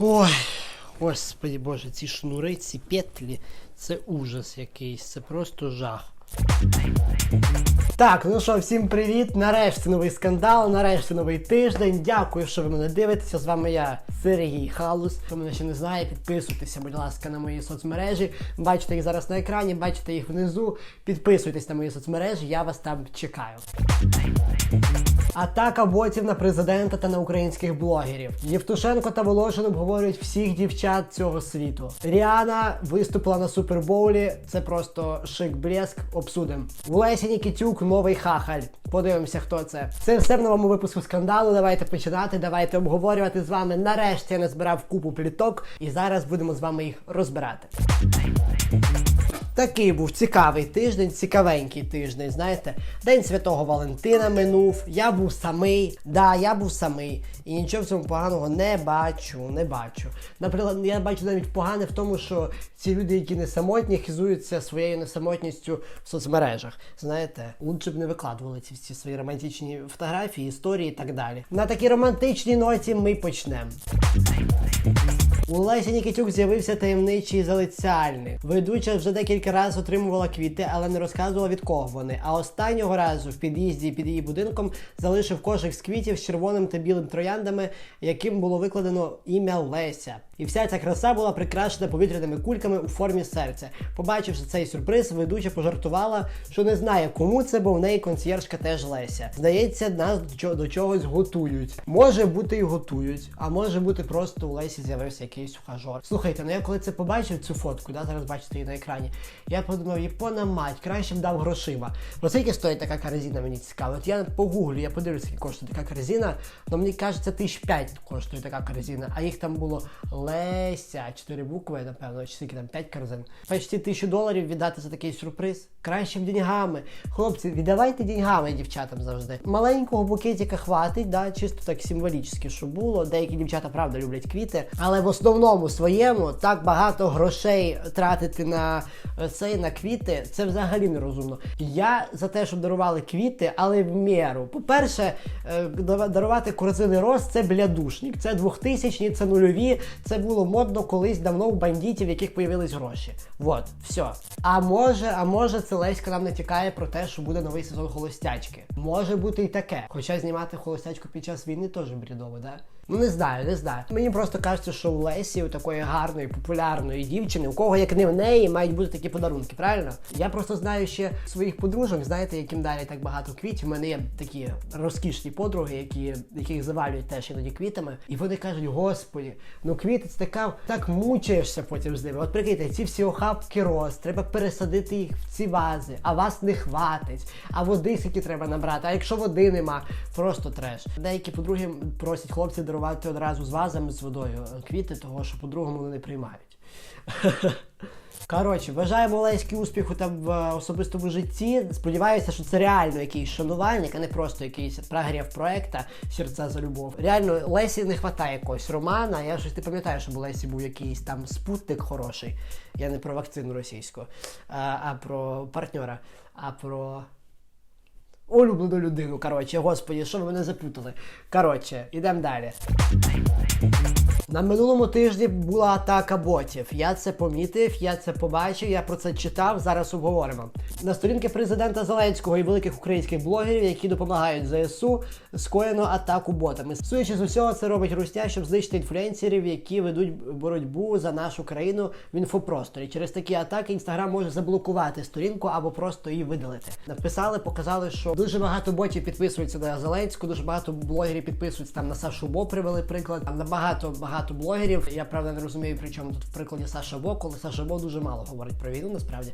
Ой, господи боже, ці шнури, ці петлі, це ужас якийсь, це просто жах. Так, ну що, всім привіт! Нарешті новий скандал, нарешті новий тиждень. Дякую, що ви мене дивитеся. З вами я, Сергій Халус. Хто мене ще не знає, підписуйтеся, будь ласка, на мої соцмережі. Бачите їх зараз на екрані, бачите їх внизу. Підписуйтесь на мої соцмережі, я вас там чекаю. Атака ботів на президента та на українських блогерів. Євтушенко та Волошин обговорюють всіх дівчат цього світу. Ріана виступила на супербоулі. Це просто шик блеск. Обсудим. Лесі Нікітюк новий хахаль. Подивимося, хто це. Це все в новому випуску скандалу. Давайте починати. Давайте обговорювати з вами. Нарешті я назбирав купу пліток, і зараз будемо з вами їх розбирати. Такий був цікавий тиждень, цікавенький тиждень. Знаєте, День Святого Валентина минув. Я був самий. Да, я був самий. І нічого в цьому поганого не бачу, не бачу. Наприклад, я бачу навіть погане в тому, що ці люди, які не самотні, хизуються своєю несамотністю в соцмережах. Знаєте, лучше б не викладували ці всі свої романтичні фотографії, історії і так далі. На такій романтичній ноті ми почнемо. У Лесі Нікітюк з'явився таємничий залицяльник. Ведуча вже декілька разів отримувала квіти, але не розказувала від кого вони. А останнього разу в під'їзді під її будинком залишив кошик з квітів з червоним та білим трояндами, яким було викладено ім'я Леся. І вся ця краса була прикрашена повітряними кульками у формі серця. Побачивши цей сюрприз, ведуча пожартувала, що не знає, кому це, бо в неї консьєржка теж Леся. Здається, нас до чогось готують. Може бути і готують, а може бути просто у Лесі з'явився якийсь ухажор. Слухайте, ну я коли це побачив цю фотку, да, зараз бачите її на екрані. Я подумав, япона мать, краще б дав грошима. Про скільки стоїть така корзина, мені цікаво. От я погуглю, я подивлюся, скільки коштує така корзина. Ну мені кажеться, тисяч п'ять коштує така корзина, а їх там було Леся, чотири букви, напевно, чи скільки там, п'ять корзин. Почти тисячу доларів віддати за такий сюрприз. Краще деньгами. Хлопці, віддавайте деньгами дівчатам завжди. Маленького букетика хватить, да, чисто так символічно, щоб було. Деякі дівчата правда люблять квіти, але в основному своєму так багато грошей тратити на е, цей на квіти, це взагалі нерозумно. Я за те, щоб дарували квіти, але в міру. По-перше, е, дарувати корзини роз це блядушник. Це двохтисячні, це нульові. Це було модно колись давно у бандитів, в яких появились гроші. Вот, все. А може, а може, це Леська нам натякає про те, що буде новий сезон холостячки. Може бути і таке. Хоча знімати холостячку під час війни теж брідово, да? Ну не знаю, не знаю. Мені просто кажеться, що у Лесі, у такої гарної, популярної дівчини, у кого як не в неї, мають бути такі подарунки, правильно? Я просто знаю ще своїх подружок, знаєте, яким далі так багато квітів. У мене є такі розкішні подруги, які, яких завалюють теж іноді квітами. І вони кажуть, господі, ну квіти це така, так мучаєшся потім з ними. От прикиньте, ці всі охапки роз, треба пересадити їх в ці вази, а вас не хватить, а води скільки треба набрати. А якщо води нема, просто треш. Деякі подруги просять хлопців дарувати одразу з вазами з водою е, квіти, того що по-другому вони не приймають. Коротше, бажаємо Леськи успіху там в е, особистому житті. Сподіваюся, що це реально якийсь шанувальник, а не просто якийсь прогрів проекта серця за любов. Реально, Лесі не вистачає якогось романа. Я щось не пам'ятаю, щоб у Лесі був якийсь там спутник хороший. Я не про вакцину російську, а, а про партнера, а про. Улюблену людину, коротше, господі, що ви мене запутали. Коротше, ідемо далі. На минулому тижні була атака ботів. Я це помітив, я це побачив, я про це читав. Зараз обговоримо. На сторінки президента Зеленського і великих українських блогерів, які допомагають ЗСУ, скоєно атаку ботами. Судячи з усього, це робить Рустя, щоб знищити інфлюенсерів, які ведуть боротьбу за нашу країну в інфопросторі. Через такі атаки інстаграм може заблокувати сторінку або просто її видалити. Написали, показали, що дуже багато ботів підписуються на Зеленську, дуже багато блогерів підписуються там на Сашу Бо привели приклад. Там на багато багато блогерів. Я правда не розумію, при чому тут в прикладі Саша Бо, коли Саша Бо дуже мало говорить про війну, насправді,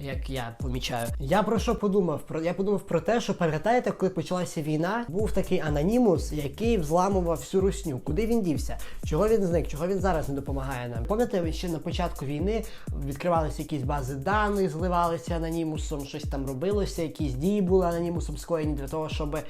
як я помічаю. Я про що подумав? Про я подумав про те, що пам'ятаєте, коли почалася війна, був такий анонімус, який взламував всю русню. Куди він дівся? Чого він зник? Чого він зараз не допомагає нам? Пам'ятаєте, ще на початку війни відкривалися якісь бази даних, зливалися анонімусом, щось там робилося, якісь дії були анонімусом скоєні для того, щоб е,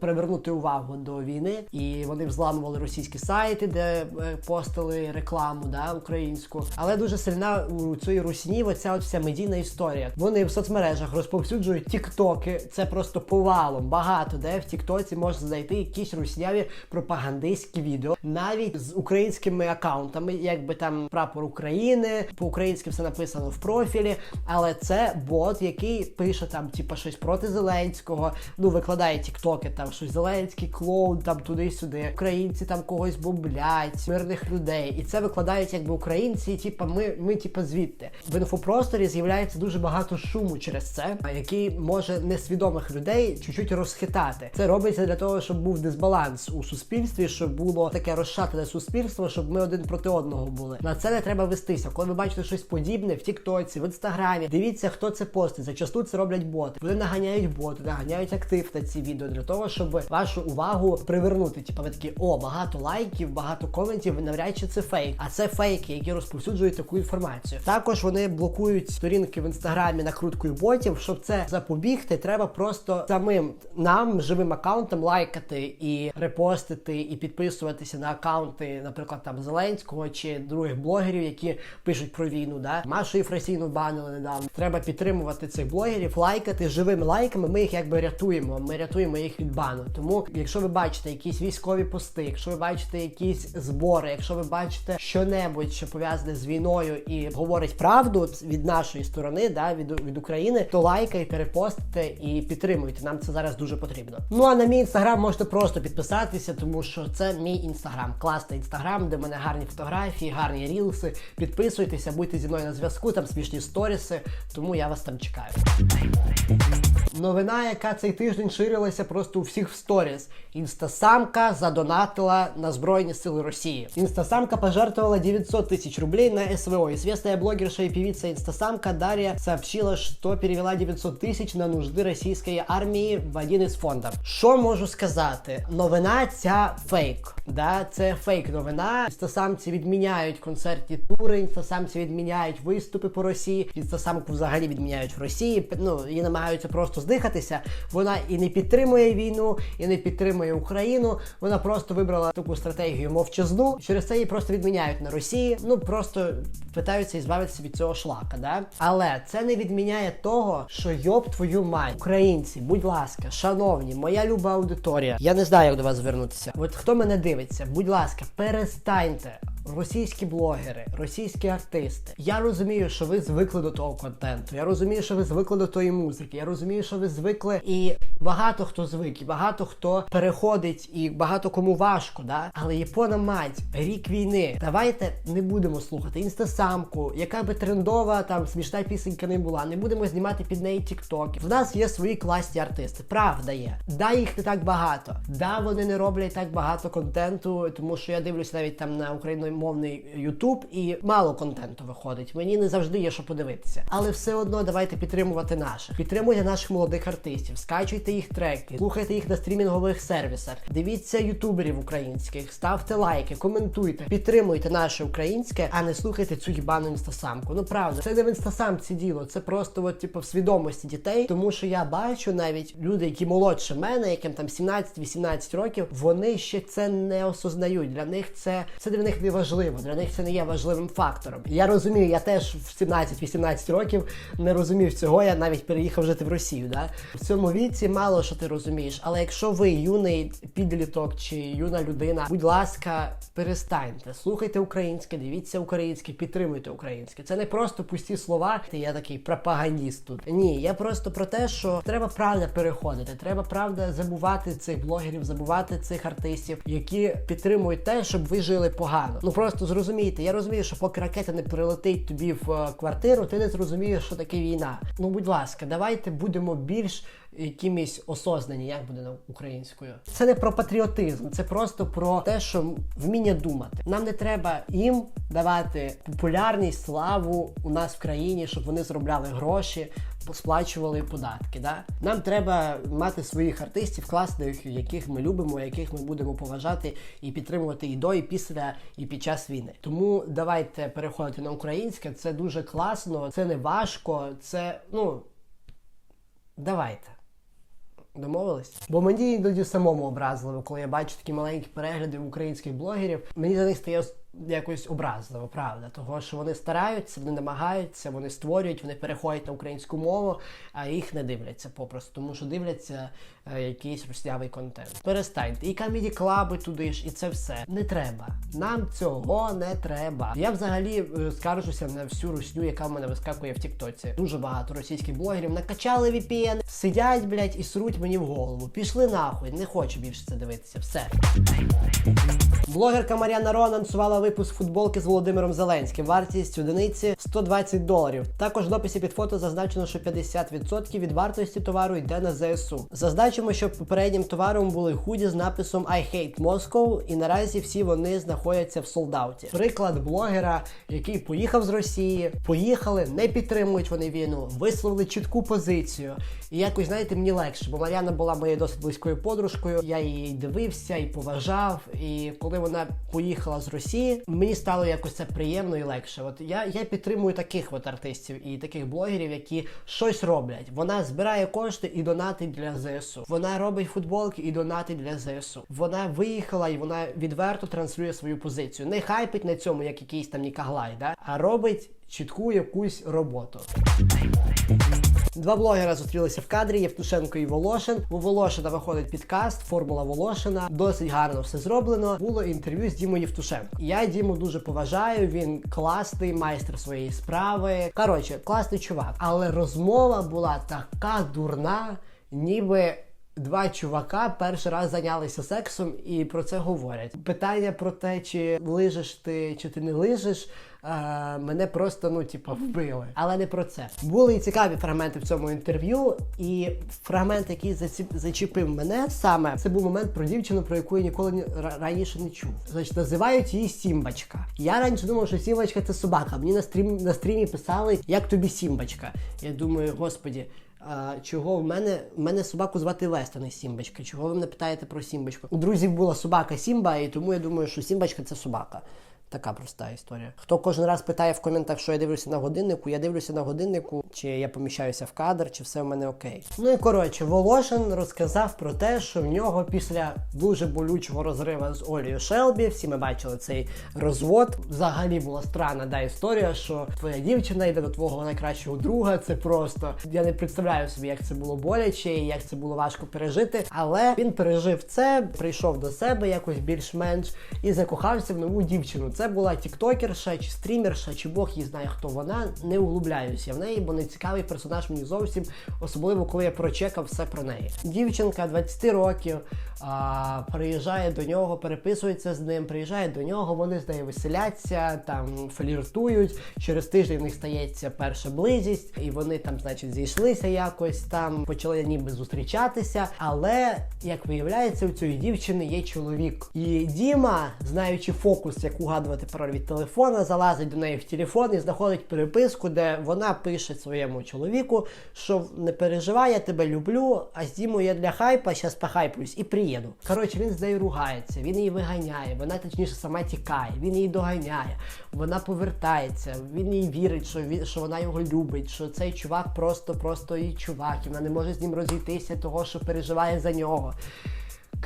привернути увагу до війни. І вони взламували російські сайти, де е, постили рекламу, да, українську. Але дуже сильна у цієї русні оця от вся медійна історія. Вони в соцмережах розповсюджують тіктоки. Це просто повалом. Багато де в Тіктоці можна знайти якісь русняві пропагандистські відео, навіть з українськими акаунтами, якби там прапор України, по-українськи все написано в профілі. Але це бот, який пише там, типа, щось проти Зеленського. Ну, викладає тіктоки, там щось Зеленський клоун, там туди-сюди. Українці там когось бомблять, мирних людей. І це викладають якби українці, типа, ми, ми типа звідти. В інфопросторі з'являється дуже багато шуму через це, який може несвідомих людей чуть-чуть розхитати. Це робиться для того, щоб був дисбаланс у суспільстві, щоб було таке розшатане суспільство, щоб ми один проти одного були. На це не треба вестися. Коли ви бачите щось подібне в Тіктоці, в інстаграмі, дивіться, хто це постить. Зачасту це роблять боти. Вони наганяють боти, наганяють актив на ці відео для того, щоб вашу увагу привернути. Типа ви такі, о, багато лайків, багато коментів. Навряд чи це фейк. А це фейки, які розповсюджують таку інформацію. Також вони блокують сторінки в інстаграмі накруткою ботів. Щоб це запобігти, треба просто самим нам, живим аккаунтам, лайкати і репостити, і підписуватися на аккаунти, наприклад, там Зеленського чи других блогерів, які пишуть про війну. Да? Машу Єфросійну банили недавно. Треба підтримувати цих блогерів, лайкати живими лайками. Ми їх якби рятуємо. Ми рятуємо їх від бану. Тому, якщо ви бачите якісь військові пости, якщо ви бачите якісь збори, якщо ви бачите що-небудь, що пов'язане з війною і говорить правду від нашої сторони, да, від, від України, то лайкайте, репостите і підтримуйте. Нам це зараз дуже потрібно. Ну а на мій інстаграм можете просто підписатися, тому що це мій інстаграм. Класний інстаграм, де в мене гарні фотографії, гарні рілси. Підписуйтеся, будьте зі мною на зв'язку, там смішні сторіси, тому я вас там чекаю. Новина, яка цей тиждень ширилася просто у всіх в сторіс. Інстасамка задонатила на Збройні Сили Росії. Инстасамка пожертвовала 900 тысяч рублей на СВО. Известная блогерша и певица Инстасамка Дарья сообщила, что перевела 900 тысяч на нужды російської армії в один із фондів. Що можу сказати? Новина ця фейк. Да, це фейк новина. Інстасамці відміняють концертні тури, інстасамці відміняють виступи по Росії. Інстасамку взагалі відміняють в Росії. Ну і намагаються просто здихатися. Вона і не підтримує війну, і не підтримує Україну. Вона просто вибрала таку стратегію мовчазну. Через це її просто відміняють на Росії. Ну просто питаються ізбавитися від цього шлака. Да? Але це не відміняє того, що йоб твою мать, українці, будь ласка, шановні, моя люба аудиторія. Я не знаю, як до вас звернутися. От хто мене дивиться, будь ласка, перестаньте. Російські блогери, російські артисти. Я розумію, що ви звикли до того контенту. Я розумію, що ви звикли до тої музики. Я розумію, що ви звикли, і багато хто звик, і багато хто переходить, і багато кому важко, да. Але Япона мать, рік війни. Давайте не будемо слухати інстасамку, яка би трендова там смішна пісенька не була. Не будемо знімати під неї тіктоки. В нас є свої класні артисти. Правда є. Да, їх не так багато. Да, вони не роблять так багато контенту, тому що я дивлюся навіть там на україномовний Ютуб і мало контенту виходить. Мені не завжди є що подивитися. Але все одно давайте підтримувати наших. Підтримуйте наших молодих артистів, скачуйте їх треки, слухайте їх на стрімінгових сервісах, дивіться ютуберів українських, ставте лайки, коментуйте, підтримуйте наше українське, а не слухайте цю їбану інстасамку. Ну правда, це не в інстасамці діло, це просто от, типу, в свідомості дітей, тому що я бачу навіть люди, які молодше мене, яким там 17-18 років, вони ще це не осознають. Для них це це для них не важливо, для них це не є важливим фактором. Я розумію, я теж в 17-18 років не розумів цього. Я навіть переїхав жити в Росію. Да? В цьому віці мало що ти розумієш. Але якщо ви юний підліток чи юна людина, будь ласка, перестаньте, слухайте українське, дивіться українське, підтримуйте українське. Це не просто пусті слова. Я такий пропагандіст тут. Ні, я просто про те, що треба правда переходити. Треба правда забувати цих блогерів, забувати цих артистів, які підтримують те, щоб ви жили погано. Ну просто зрозумійте. Я розумію, що поки ракета не прилетить тобі в е, квартиру, ти не зрозумієш, що таке війна. Ну, будь ласка, давайте будемо більш якимись осознані, як буде українською. Це не про патріотизм, це просто про те, що вміння думати. Нам не треба їм давати популярність, славу у нас в країні, щоб вони заробляли гроші, сплачували податки. Да? Нам треба мати своїх артистів, класних, яких ми любимо, яких ми будемо поважати і підтримувати і до, і після, і під час війни. Тому давайте переходити на українське. Це дуже класно, це не важко, це ну давайте. Домовились? Бо мені іноді самому образливо, коли я бачу такі маленькі перегляди українських блогерів. Мені за них стає якось образливо, правда. Того, що вони стараються, вони намагаються, вони створюють, вони переходять на українську мову, а їх не дивляться попросту, тому що дивляться е, якийсь руснявий контент. Перестаньте. І камеді клаби туди ж, і це все. Не треба. Нам цього не треба. Я взагалі е, скаржуся на всю русню, яка в мене вискакує в Тіктоці. Дуже багато російських блогерів накачали VPN, сидять, блядь, і сруть мені в голову. Пішли нахуй, не хочу більше це дивитися. Все. Блогерка Мар'яна Ро анонсувала випуск футболки з Володимиром Зеленським. Вартість одиниці 120 доларів. Також в дописі під фото зазначено, що 50% від вартості товару йде на ЗСУ. Зазначимо, що попереднім товаром були худі з написом I hate Moscow, і наразі всі вони знаходяться в солдауті. Приклад блогера, який поїхав з Росії, поїхали, не підтримують вони війну, висловили чітку позицію. І якось, знаєте, мені легше, бо Мар'яна була моєю досить близькою подружкою. Я її дивився і поважав. І коли вона поїхала з Росії, мені стало якось це приємно і легше. От я, я підтримую таких от артистів і таких блогерів, які щось роблять. Вона збирає кошти і донатить для ЗСУ. Вона робить футболки і донатить для ЗСУ. Вона виїхала і вона відверто транслює свою позицію. Не хайпить на цьому, як якийсь там Нікаглай, да? а робить чітку якусь роботу. Два блогера зустрілися в кадрі Євтушенко і Волошин. У Волошина виходить підкаст, формула Волошина. Досить гарно все зроблено. Було інтерв'ю з Дімою Євтушенко. Я Діму дуже поважаю. Він класний майстер своєї справи. Коротше, класний чувак. Але розмова була така дурна, ніби. Два чувака перший раз зайнялися сексом і про це говорять. Питання про те, чи лижеш ти, чи ти не лижеш, е, мене просто ну типу, вбили. Але не про це. Були і цікаві фрагменти в цьому інтерв'ю, і фрагмент, який заці- зачепив мене саме, це був момент про дівчину, про яку я ніколи ні- раніше не чув. Значить, називають її Сімбачка. Я раніше думав, що Сімбачка це собака. Мені на стрім на стрімі писали, як тобі Сімбачка. Я думаю, господі. А, чого в мене в мене собаку звати Веста, не Сімбачка? Чого ви мене питаєте про Сімбачку? У друзів була собака Сімба, і тому я думаю, що Сімбачка це собака. Така проста історія. Хто кожен раз питає в коментах, що я дивлюся на годиннику, я дивлюся на годиннику, чи я поміщаюся в кадр, чи все в мене окей. Ну і коротше, Волошин розказав про те, що в нього після дуже болючого розриву з Олією Шелбі, всі ми бачили цей розвод. Взагалі була странна да, історія, що твоя дівчина йде до твого найкращого друга. Це просто я не представляю собі, як це було боляче і як це було важко пережити. Але він пережив це, прийшов до себе якось більш-менш і закохався в нову дівчину. Була тіктокерша чи стрімерша, чи Бог її знає, хто вона. Не углубляюся в неї, бо не цікавий персонаж мені зовсім, особливо коли я прочекав все про неї. Дівчинка 20 років а, приїжджає до нього, переписується з ним, приїжджає до нього, вони з нею веселяться, там фліртують. Через тиждень в них стається перша близість, і вони там, значить, зійшлися якось там, почали ніби зустрічатися. Але як виявляється, у цієї дівчини є чоловік. І Діма, знаючи фокус, як угадувати пароль від телефона, залазить до неї в телефон і знаходить переписку, де вона пише своєму чоловіку, що не переживай, я тебе люблю, а з Дімою я для хайпа, щас похайпуюсь і приїду. Коротше, він з нею ругається, він її виганяє, вона точніше сама тікає, він її доганяє, вона повертається, він їй вірить, що він що вона його любить, що цей чувак просто-просто її чувак, і вона не може з ним розійтися, того, що переживає за нього.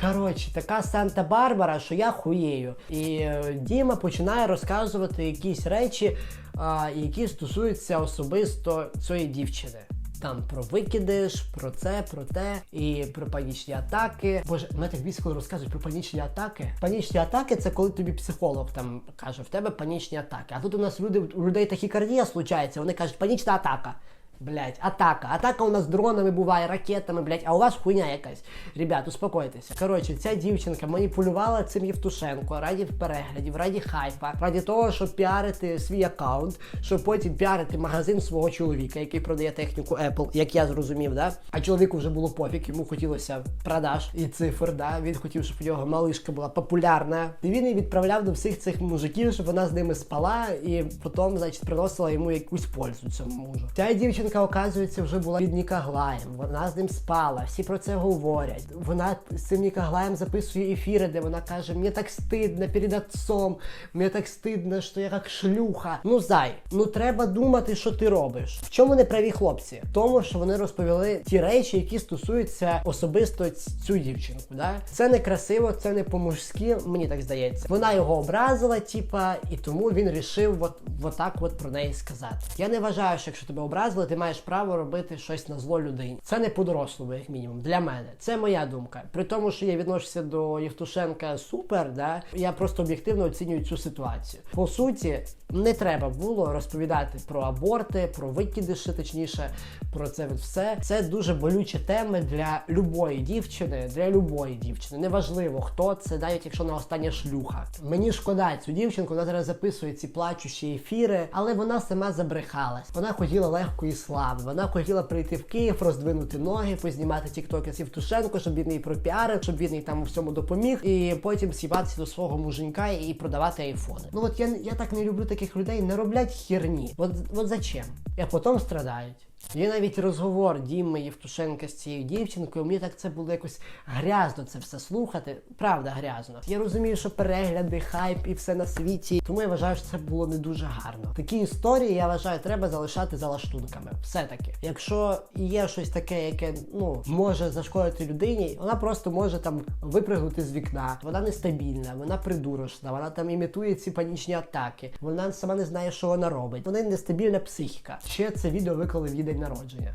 Коротше, така Санта-Барбара, що я хуєю. І е, Діма починає розказувати якісь речі, а, які стосуються особисто цієї дівчини. Там про викидиш, про це, про те, і про панічні атаки. Боже, мене так коли розказують про панічні атаки. Панічні атаки це коли тобі психолог там каже, в тебе панічні атаки. А тут у нас люди у людей тахікардія случається, вони кажуть, панічна атака. Блять, атака. Атака у нас дронами буває, ракетами, блять, а у вас хуйня якась. Ребят, успокойтеся. Коротше, ця дівчинка маніпулювала цим Євтушенко раді переглядів, раді хайпа, раді того, щоб піарити свій аккаунт, щоб потім піарити магазин свого чоловіка, який продає техніку Apple, як я зрозумів, да? А чоловіку вже було пофіг, йому хотілося продаж і цифр, да? Він хотів, щоб у нього малишка була популярна. І він її відправляв до всіх цих мужиків, щоб вона з ними спала, і потім, значить, приносила йому якусь пользу цьому мужу. Ця дівчина Дівчинка, оказується, вже була під Нікаглаєм. Вона з ним спала, всі про це говорять. Вона з цим Нікаглаєм записує ефіри, де вона каже: Мені так стидно перед отцом, мені так стидно, що я як шлюха. Ну зай, ну треба думати, що ти робиш. В чому не праві хлопці? Тому, що вони розповіли ті речі, які стосуються особисто цю дівчинку. Да? Це не красиво, це не по-мужськи, мені так здається. Вона його образила, типа, і тому він рішив от, от от про неї сказати. Я не вважаю, що якщо тебе образили, ти маєш право робити щось на зло людині. Це не по-дорослому, як мінімум. Для мене. Це моя думка. При тому, що я відношуся до Євтушенка супер, да? я просто об'єктивно оцінюю цю ситуацію. По суті, не треба було розповідати про аборти, про викидиші, точніше, про це все. Це дуже болючі теми для любої дівчини, для любої дівчини. Неважливо, хто це, навіть якщо на остання шлюха. Мені шкода цю дівчинку, вона зараз записує ці плачущі ефіри, але вона сама забрехалась. Вона хотіла легкої слави. Вона хотіла прийти в Київ, роздвинути ноги, познімати тіктоки з Євтушенко, щоб він її пропіарив, щоб він їй там у всьому допоміг, і потім сібатися до свого муженька і продавати айфони. Ну от я, я так не люблю таких людей, не роблять херні. От, от зачем? А потім страдають. Є навіть розговор Діми Євтушенка з цією дівчинкою. Мені так це було якось грязно це все слухати. Правда, грязно. Я розумію, що перегляди, хайп і все на світі. Тому я вважаю, що це було не дуже гарно. Такі історії я вважаю, треба залишати за лаштунками. Все таки, якщо є щось таке, яке ну може зашкодити людині, вона просто може там випригнути з вікна. Вона нестабільна, вона придурочна, вона там імітує ці панічні атаки. Вона сама не знає, що вона робить. Вона нестабільна психіка. Ще це відео виклали в її день народження.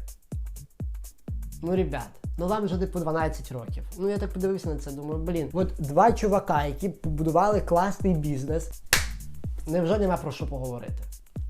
Ну, ребят, ну вам вже типу 12 років. Ну я так подивився на це, думаю, блін, от два чувака, які побудували класний бізнес, невже нема про що поговорити?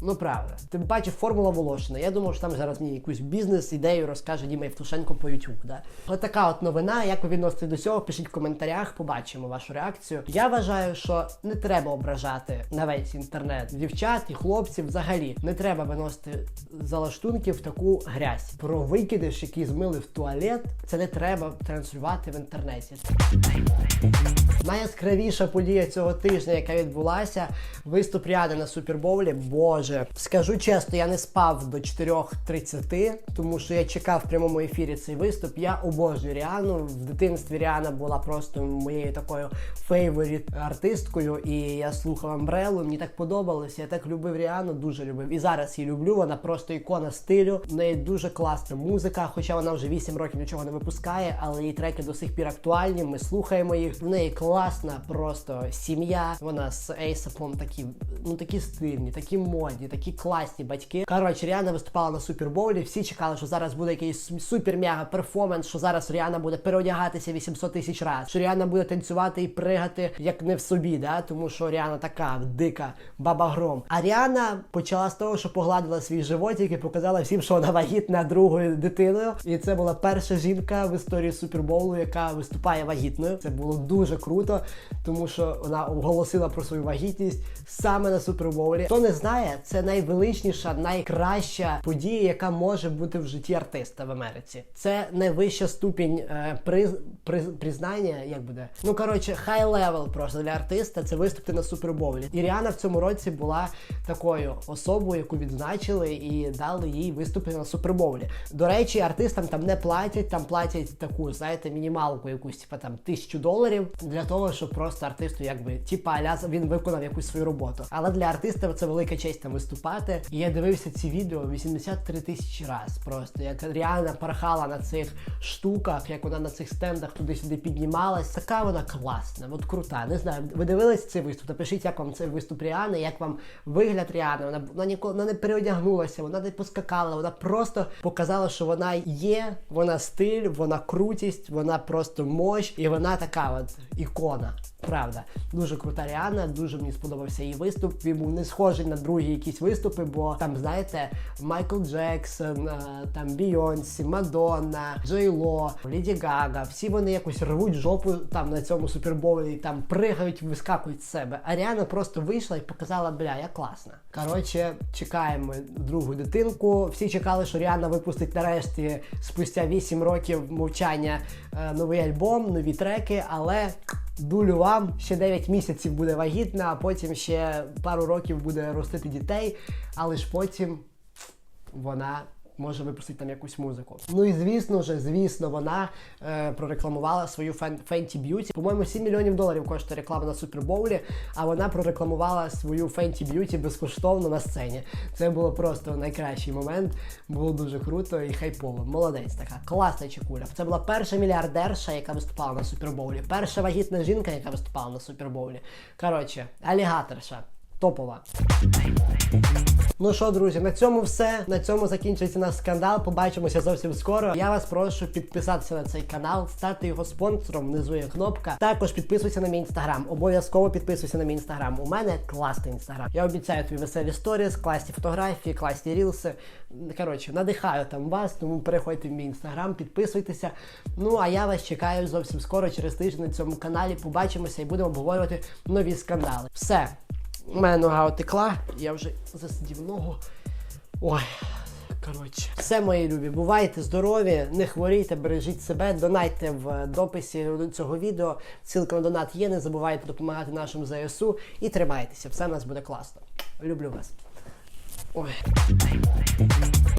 Ну правда. Тим паче формула Волошина. Я думав, що там зараз мені якусь бізнес-ідею розкаже Діма Євтушенко по YouTube. Да? От така от новина. Як ви відноситесь до цього? Пишіть в коментарях, побачимо вашу реакцію. Я вважаю, що не треба ображати на весь інтернет дівчат і хлопців взагалі. Не треба виносити залаштунки в таку грязь. Про викидиш, який змили в туалет, це не треба транслювати в інтернеті. Найяскравіша подія цього тижня, яка відбулася, виступ Ріани на Супербоулі. Боже, скажу чесно, я не спав до 4.30, тому що я чекав в прямому ефірі цей виступ. Я обожнюю Ріану. В дитинстві Ріана була просто моєю такою фейворіт артисткою, і я слухав Амбрелу. Мені так подобалося. Я так любив Ріану, дуже любив. І зараз її люблю. Вона просто ікона стилю. В неї дуже класна музика, хоча вона вже 8 років нічого не випускає, але її треки до сих пір актуальні. Ми слухаємо їх. В неї класна просто сім'я. Вона з Ейсапом такі, ну такі стильні, такі модні, такі класні батьки. Коротше, Ріана виступала на супербоулі. Всі чекали, що зараз буде якийсь супер-мега перформанс, що зараз Ріана буде переодягатися 800 тисяч разів, що Ріана буде танцювати і пригати як не в собі, да? тому що Ріана така дика баба гром. А Ріана почала з того, що погладила свій животик і показала всім, що вона вагітна другою дитиною. І це була перша жінка в історії супербоулу, яка виступає вагітною. Це було дуже круто, тому що вона оголосила про свою вагітність саме на супербоулі. Хто не знає, це найвеличніша, найкраща подія, яка може бути в житті артиста в Америці. Це найвища ступінь е, приз, приз, признання, як буде. Ну коротше, хай левел просто для артиста це виступити на супербоулі. І Ріана в цьому році була такою особою, яку відзначили і дали їй виступити на супербоулі. До речі, артистам там не платять, там платять таку, знаєте, мінімалку, якусь типа там тисячу доларів для того, щоб просто артисту, якби типа аля він виконав якусь свою роботу. Але для артиста це велика честь там виступати. І я дивився ці відео 83 тисячі раз. Просто як Ріана порхала на цих штуках, як вона на цих стендах туди-сюди піднімалась. Така вона класна, от крута. Не знаю, ви дивились цей виступ? Напишіть, як вам цей виступ Ріани, як вам вигляд Ріани. Вона вона ніколи вона не переодягнулася, вона не поскакала, вона просто показала, що вона є, вона стиль, вона крутість, вона просто мощ, і вона така от ікона. Правда, дуже крута Ріана, дуже мені сподобався її виступ. Він був не схожий на другі якісь виступи, бо там, знаєте, Майкл Джексон, е, там Бійонсі, Мадонна, Джей Ло, Ліді Гага, всі вони якось рвуть жопу там на цьому супербоулі, там пригають, вискакують з себе. А Ріана просто вийшла і показала, бля, я класна. Коротше, чекаємо другу дитинку. Всі чекали, що Ріана випустить нарешті спустя 8 років мовчання е, новий альбом, нові треки, але. Дулю вам ще 9 місяців буде вагітна, а потім ще пару років буде ростити дітей, але ж потім вона може випустити там якусь музику. Ну і звісно ж, звісно, вона е, прорекламувала свою Fen- Fenty Beauty. По-моєму, 7 мільйонів доларів коштує реклама на супербоулі, а вона прорекламувала свою Fenty Beauty безкоштовно на сцені. Це було просто найкращий момент. Було дуже круто і хайпово. Молодець така, класна чекуля. Це була перша мільярдерша, яка виступала на супербоулі. Перша вагітна жінка, яка виступала на супербоулі. Коротше, алігаторша. Топова. Ну що, друзі, на цьому все. На цьому закінчується наш скандал. Побачимося зовсім скоро. Я вас прошу підписатися на цей канал, стати його спонсором. Внизу є кнопка. Також підписуйся на мій інстаграм. Обов'язково підписуйся на мій інстаграм. У мене класний інстаграм. Я обіцяю тобі веселі сторіс, класні фотографії, класні рілси. Коротше, надихаю там вас, тому переходьте в мій інстаграм, підписуйтеся. Ну а я вас чекаю зовсім скоро, через тиждень на цьому каналі. Побачимося і будемо обговорювати нові скандали. Все. У мене нога отекла, я вже засидів ногу. Ой, коротше. Все, мої любі, бувайте здорові, не хворійте, бережіть себе, донайте в дописі до цього відео. Ссылка на донат є, не забувайте допомагати нашому ЗСУ і тримайтеся, все в нас буде класно. Люблю вас. Ой.